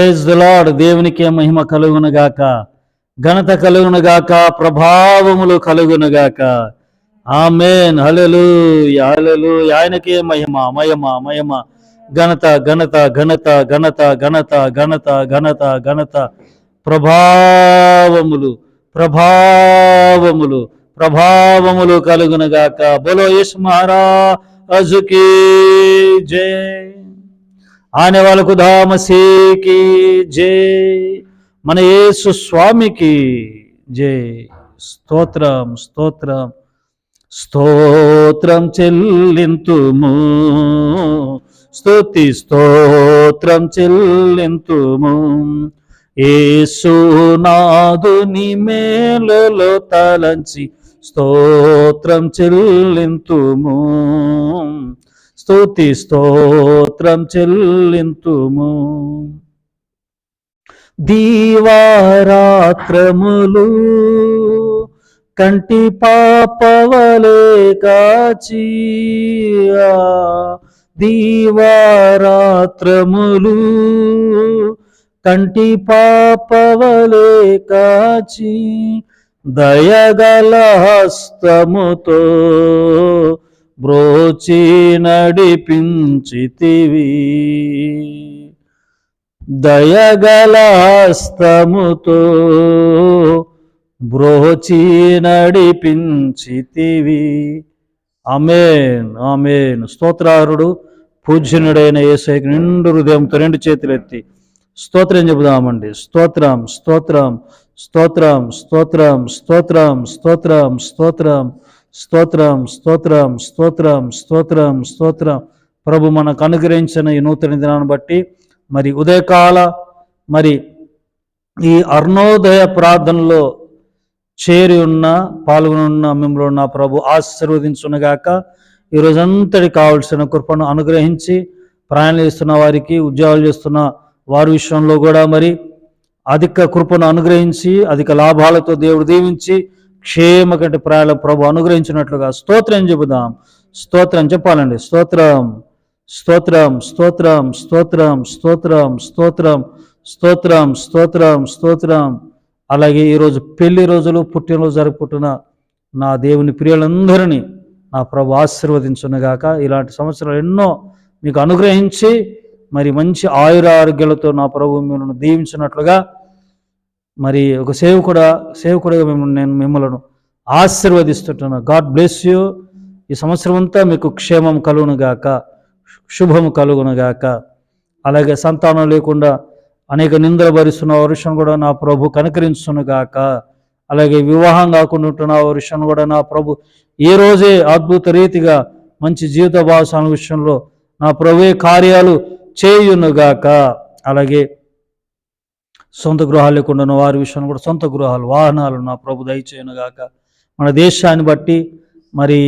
Praise the lord. దేవునికే మహిమ కలుగునుగాక. ఘనత కలుగునుగాక. ప్రభావములు కలుగునుగాక. ఆమెన్. హలలు హలలు ఆయనకే మహిమ మహిమ మహిమ. ఘనత ఘనత ఘనత ఘనత ఘనత ఘనత ఘనత ఘనత. ప్రభావములు ప్రభావములు ప్రభావములు కలుగునుగాక. బోలో యశ్ మహారాజుకి జై. ఆనే వాళ్ళకు ధామసీకి జే. మన యేసు స్వామికి జే. స్తోత్రం స్తోత్రం. స్తోత్రం చెల్లింతుము. స్తుతి స్తోత్రం చెల్లింతుము. ఏసునాదుని మేలలో తలంచి స్తోత్రం చెల్లింతుము. స్తుతి స్తోత్రం చెల్లింతుము. దీవారాత్రములు కంటి పాపవలే కాచి దీవారాత్రములు కంటి పాపవలే కాచి దయగల హస్తముతో బ్రోచి నడిపించితివి. దయగల హస్తముతో బ్రోచి నడిపించితివి. అమేన్ అమేన్ స్తోత్రారుడు పూజ్యనుడైన ఏసైకి నిండు హృదయంతో రెండు చేతులెత్తి స్తోత్రం చెబుదామండి. స్తోత్రం స్తోత్రం స్తోత్రం స్తోత్రం స్తోత్రం స్తోత్రం స్తోత్రం స్తోత్రం. స్తోత్రం స్తోత్రం స్తోత్రం స్తోత్రం ప్రభు మనకు అనుగ్రహించిన ఈ నూతన దినాన్ని బట్టి మరి ఉదయకాల మరి ఈ అర్ణోదయ ప్రార్థనలో చేరి ఉన్న పాల్గొని ఉన్న మిమ్మల్ని ఉన్న ప్రభు ఆశీర్వదించునగాక. ఈ రోజంతటి కావలసిన కృపను అనుగ్రహించి ప్రయాణం చేస్తున్న వారికి ఉద్యోగాలు చేస్తున్న వారి విషయంలో కూడా మరి అధిక కృపను అనుగ్రహించి అధిక లాభాలతో దేవుడు దీవించి క్షేమ కంటే ప్రయాణ ప్రభు అనుగ్రహించినట్లుగా స్తోత్రం చెబుదాం. స్తోత్రం చెప్పాలండి. స్తోత్రం స్తోత్రం స్తోత్రం స్తోత్రం స్తోత్రం స్తోత్రం స్తోత్రం స్తోత్రం స్తోత్రం. అలాగే ఈరోజు పెళ్ళి రోజులు పుట్టినరోజు జరుపుకుంటున్న నా దేవుని ప్రియులందరినీ నా ప్రభు ఆశీర్వదించునుగాక. ఇలాంటి సంవత్సరాలు ఎన్నో మీకు అనుగ్రహించి మరి మంచి ఆయుర ఆరోగ్యాలతో నా ప్రభు మిమ్మల్ని దీవించినట్లుగా మరి ఒక సేవకుడ సేవకుడుగా మిమ్మల్ని నేను మిమ్మల్ని ఆశీర్వదిస్తుంటున్నా గాడ్ బ్లెస్ యూ. ఈ సంవత్సరం అంతా మీకు క్షేమం కలుగునుగాక శుభము కలుగునుగాక అలాగే సంతానం లేకుండా అనేక నిందలు భరిస్తున్న వర్షం కూడా నా ప్రభు కనుకరించునుగాక అలాగే వివాహం కాకుండా ఉంటున్న వర్షం కూడా నా ప్రభు ఏ రోజే అద్భుత రీతిగా మంచి జీవిత భావసాల విషయంలో నా ప్రభువే కార్యాలు చేయునుగాక అలాగే సొంత గృహాలు లేకుండా ఉన్న వారి విషయంలో కూడా సొంత గృహాలు వాహనాలు నా ప్రభు దయచేయునుగాక మన దేశాన్ని బట్టి మరి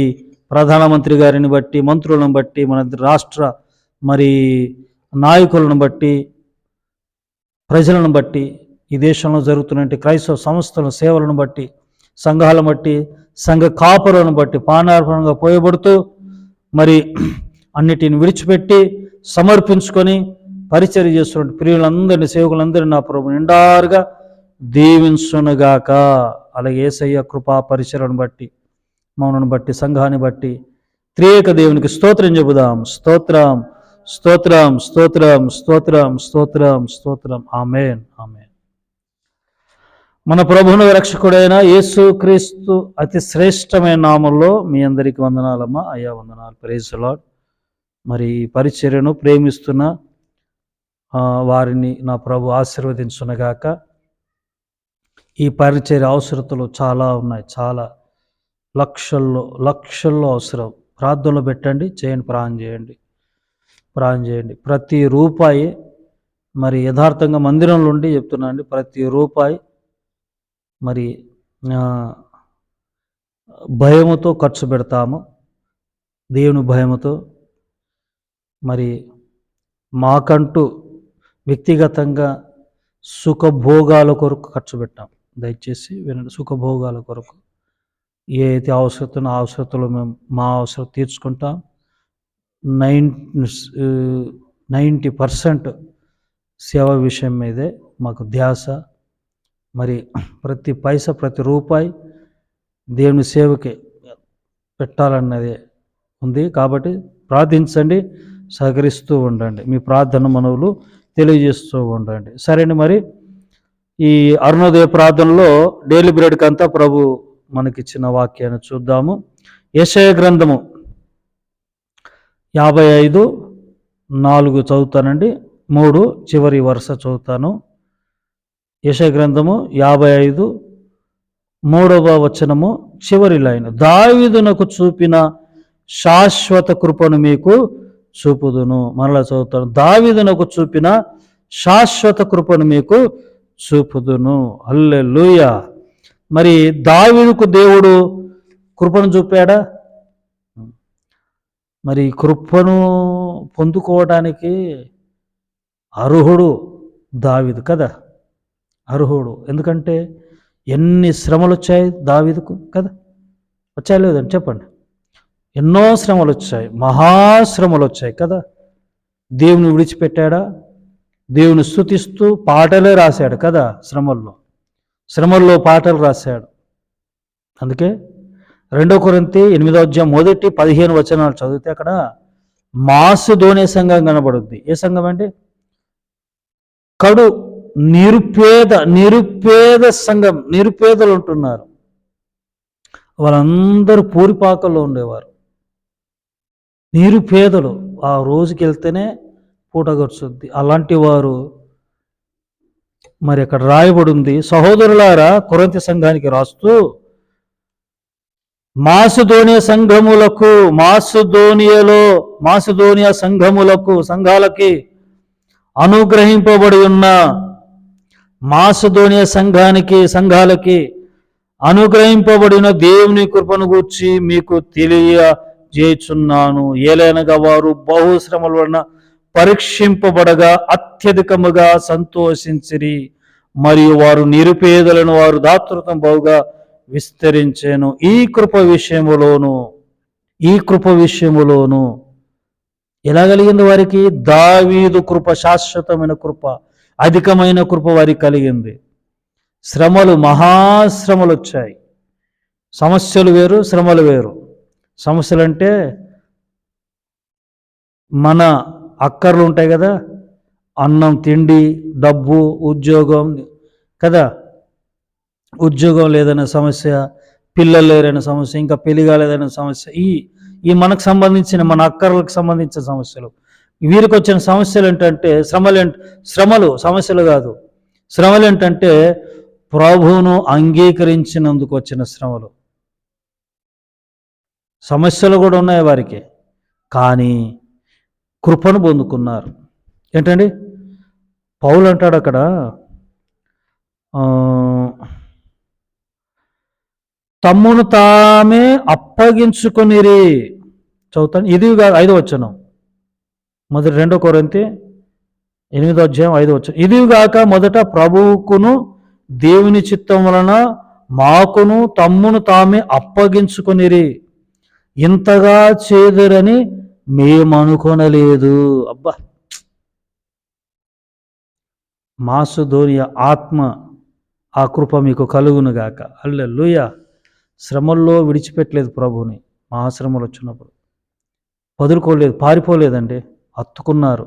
ప్రధానమంత్రి గారిని బట్టి మంత్రులను బట్టి మన రాష్ట్ర మరి నాయకులను బట్టి ప్రజలను బట్టి ఈ దేశంలో జరుగుతున్న క్రైస్తవ సంస్థల సేవలను బట్టి సంఘాలను బట్టి సంఘ కాపులను బట్టి పానార్పణంగా పోయబడుతూ మరి అన్నిటిని విడిచిపెట్టి సమర్పించుకొని పరిచర్య చేస్తున్న ప్రియులందరినీ సేవకులందరినీ నా ప్రభు నిండారుగా దీవించునుగాక. అలాగే ఏసయ్య కృపా పరిచయను బట్టి మౌనను బట్టి సంఘాన్ని బట్టి త్రియేక దేవునికి స్తోత్రం చెబుదాం. స్తోత్రం స్తోత్రం స్తోత్రం స్తోత్రం స్తోత్రం స్తోత్రం. Amen amen. మన ప్రభును రక్షకుడైన యేసు క్రీస్తు అతి శ్రేష్టమైన నామంలో మీ అందరికీ వందనాలమ్మా. అయ్యా వందనాలు. ప్రేజ్ లాడ్ మరి పరిచర్యను ప్రేమిస్తున్న వారిని నా ప్రభు ఆశీర్వదించునగాక. ఈ పరిచర్య అవసరతలు చాలా ఉన్నాయి. చాలా లక్షల్లో లక్షల్లో అవసరం. ప్రార్థనలు పెట్టండి చేయండి ప్రాణం చేయండి. ప్రాణం చేయండి. ప్రతి రూపాయి మరి యథార్థంగా మందిరంలో ఉండి చెప్తున్నానండి ప్రతి రూపాయి మరి భయముతో ఖర్చు పెడతాము. దేవుని భయముతో. మరి మాకంటూ వ్యక్తిగతంగా సుఖభోగాల కొరకు ఖర్చు పెట్టాం. దయచేసి వినండి సుఖభోగాల కొరకు. ఏ అయితే అవసరతను ఆ అవసరతలో మేము మా అవసరం తీర్చుకుంటాం. నైన్ నైంటీ పర్సెంట్ సేవ విషయం మీదే మాకు ధ్యాస. మరి ప్రతి పైస ప్రతి రూపాయి దేవుని సేవకి పెట్టాలన్నదే ఉంది. కాబట్టి ప్రార్థించండి సహకరిస్తూ ఉండండి. మీ ప్రార్థన మనవులు తెలియజేస్తూ ఉండండి. సరేండి మరి? ఈ అరుణోదయ ప్రార్థనలో డైలీ బ్రెడ్కి అంతా ప్రభు మనకిచ్చిన వాక్యాన్ని చూద్దాము. యశయ గ్రంథము యాభై ఐదు నాలుగు చదువుతానండి. మూడు చివరి వరుస చదువుతాను. యశయ గ్రంథము యాభై ఐదు మూడవ వచనము చివరి లైన్. దావిదునకు చూపిన శాశ్వత కృపను మీకు చూపుదును. మరలా చదువుతాను. దావీదునకు చూపిన శాశ్వత కృపను మీకు చూపుదును. అల్లెలుయ మరి దావీదుకు దేవుడు కృపను చూపాడా? మరి కృపను పొందుకోవడానికి అర్హుడు దావిదు కదా? అర్హుడు. ఎందుకంటే ఎన్ని శ్రమలు వచ్చాయి దావిదుకు కదా? వచ్చాయి లేదండి చెప్పండి. ఎన్నో శ్రమలు వచ్చాయి మహాశ్రమలు వచ్చాయి కదా. దేవుని విడిచిపెట్టాడా? దేవుని స్థుతిస్తూ పాటలే రాశాడు కదా శ్రమల్లో. శ్రమల్లో పాటలు రాశాడు. అందుకే రెండో కొరింతి ఎనిమిదో అధ్యాయం మొదటి పదిహేను వచనాలు చదివితే అక్కడ మాసు ధోని సంఘం కనబడుద్ది. ఏ సంఘం అంటే కడు నిరుపేద నిరుపేద సంఘం నిరుపేదలు ఉంటున్నారు. వాళ్ళందరూ పూరిపాకల్లో ఉండేవారు. నిరుపేదలు ఆ రోజుకి వెళ్తేనే పూట గడుచుద్ది అలాంటి వారు మరి అక్కడ రాయబడి ఉంది సహోదరులారా కొరంతి సంఘానికి రాస్తూ మాసుధోనియ సంఘములకు మాసుధోనియలో మాసుధోనియ సంఘములకు సంఘాలకి అనుగ్రహింపబడి ఉన్న మాసుధోనియ సంఘానికి సంఘాలకి అనుగ్రహింపబడిన దేవుని కృపను గూర్చి మీకు తెలియ తెలియజేయుచున్నాను ఏలైనగా వారు బహుశ్రమల వలన పరీక్షింపబడగా అత్యధికముగా సంతోషించిరి. మరియు వారు నిరుపేదలను వారు దాతృత్వం బహుగా విస్తరించాను. ఈ కృప విషయములోను ఈ కృప విషయములోను ఎలా కలిగింది వారికి? దావీదు కృప శాశ్వతమైన కృప అధికమైన కృప వారికి కలిగింది. శ్రమలు మహాశ్రమలు వచ్చాయి సమస్యలు వేరు శ్రమలు వేరు. సమస్యలు అంటే మన అక్కర్లు ఉంటాయి కదా. అన్నం తిండి డబ్బు ఉద్యోగం కదా. ఉద్యోగం లేదనే సమస్య పిల్లలు లేరనే సమస్య ఇంకా పెళ్ళి కాలేదనే సమస్య ఈ ఈ మనకు సంబంధించిన మన అక్కర్లకు సంబంధించిన సమస్యలు. వీరికి వచ్చిన సమస్యలు ఏంటంటే శ్రమలు శ్రమలు సమస్యలు కాదు. శ్రమలు ఏంటంటే ప్రభువును అంగీకరించినందుకు వచ్చిన శ్రమలు. సమస్యలు కూడా ఉన్నాయి వారికి. కానీ కృపను పొందుకున్నారు. ఏంటండి? పౌలు అంటాడు అక్కడ తమ్మును తామే అప్పగించుకొనిరి. చదువుతాను. ఇది ఐదో వచ్చను మొదటి రెండో కొరంతి ఎనిమిదో అధ్యాయం ఐదో వచ్చను ఇది కాక మొదట ప్రభువుకును దేవుని చిత్తం వలన మాకును తమ్మును తామే అప్పగించుకొనిరి. ఇంతగా చేదురని మేమనుకొనలేదు. అబ్బా! మాసుధోనియ ఆత్మ ఆ కృప మీకు కలుగునుగాక. అల్లెలుయ శ్రమల్లో విడిచిపెట్టలేదు ప్రభుని మహాశ్రమలు వచ్చినప్పుడు. వదులుకోలేదు పారిపోలేదండి. హత్తుకున్నారు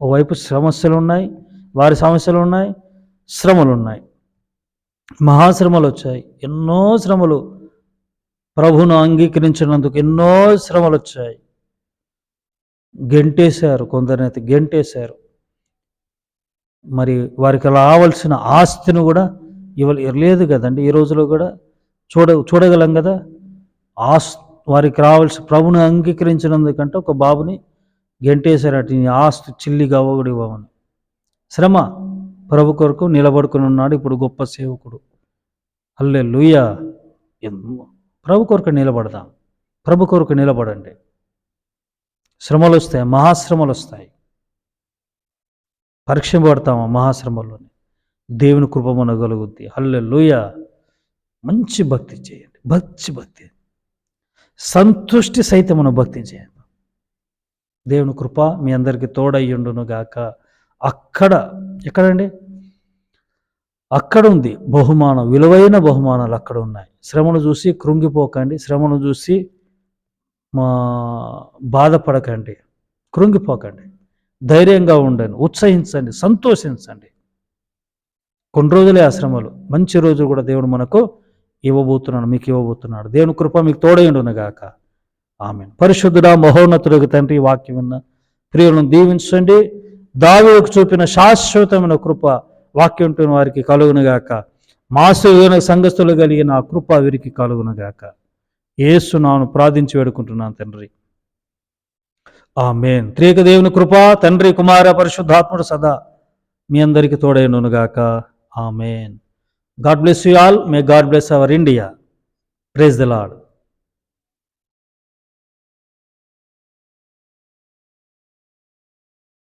ఓవైపు సమస్యలు ఉన్నాయి వారి సమస్యలు ఉన్నాయి శ్రమలు ఉన్నాయి మహాశ్రమలు వచ్చాయి ఎన్నో శ్రమలు ప్రభును అంగీకరించినందుకు ఎన్నో శ్రమలు వచ్చాయి. గెంటేశారు కొందరినైతే గెంటేశారు. మరి వారికి రావాల్సిన ఆస్తిని కూడా ఇవ్వ లేదు కదండి. ఈ రోజులో కూడా చూడ చూడగలం కదా. ఆస్ వారికి రావాల్సిన ప్రభుని అంగీకరించినందుకంటే ఒక బాబుని గెంటేశారట నీ ఆస్తి చిల్లిగా ఒకటి ఇవ్వమని శ్రమ ప్రభు కొరకు నిలబడుకుని ఉన్నాడు. ఇప్పుడు గొప్ప సేవకుడు. అల్లే లూయ ప్రభు కొరకు నిలబడదాం. ప్రభు కొరకు నిలబడండి. శ్రమలు వస్తాయి మహాశ్రమలు వస్తాయి. పరీక్షింపబడతాము మహాశ్రమల్లోని? దేవుని కృప మనగలుగుద్ది హల్లే లూయ మంచి భక్తి చేయండి. భక్తి భక్తి. సంతుష్టి సైతం మనం భక్తి చేయండి. దేవుని కృప మీ అందరికీ తోడయ్యుండును గాక. అక్కడ ఎక్కడండి? అక్కడ ఉంది బహుమానం విలువైన బహుమానాలు అక్కడ ఉన్నాయి శ్రమను చూసి కృంగిపోకండి. శ్రమను చూసి మా బాధపడకండి. కృంగిపోకండి. ధైర్యంగా ఉండండి. ఉత్సహించండి. సంతోషించండి. కొన్ని రోజులే ఆ శ్రమలు. మంచి రోజు కూడా దేవుడు మనకు ఇవ్వబోతున్నాడు మీకు ఇవ్వబోతున్నాడు. దేవుని కృప మీకు తోడైండునగాక ఆమె పరిశుద్ధుడా మహోన్నతుడికి తండ్రి వాక్యం విన్న ప్రియులను దీవించండి. దావికి చూపిన శాశ్వతమైన కృప వాక్యంటున్న వారికి కలుగునుగాక మాసు సంఘస్థులు కలిగిన ఆ కృప వీరికి కలుగునుగాక ఏసునాను ప్రార్థించి వేడుకుంటున్నాను తండ్రి. ఆ త్రేక దేవుని కృప తండ్రి కుమార పరిశుద్ధాత్ముడు సదా మీ అందరికీ తోడైనగాక may God bless you all. May God bless our India. Praise the Lord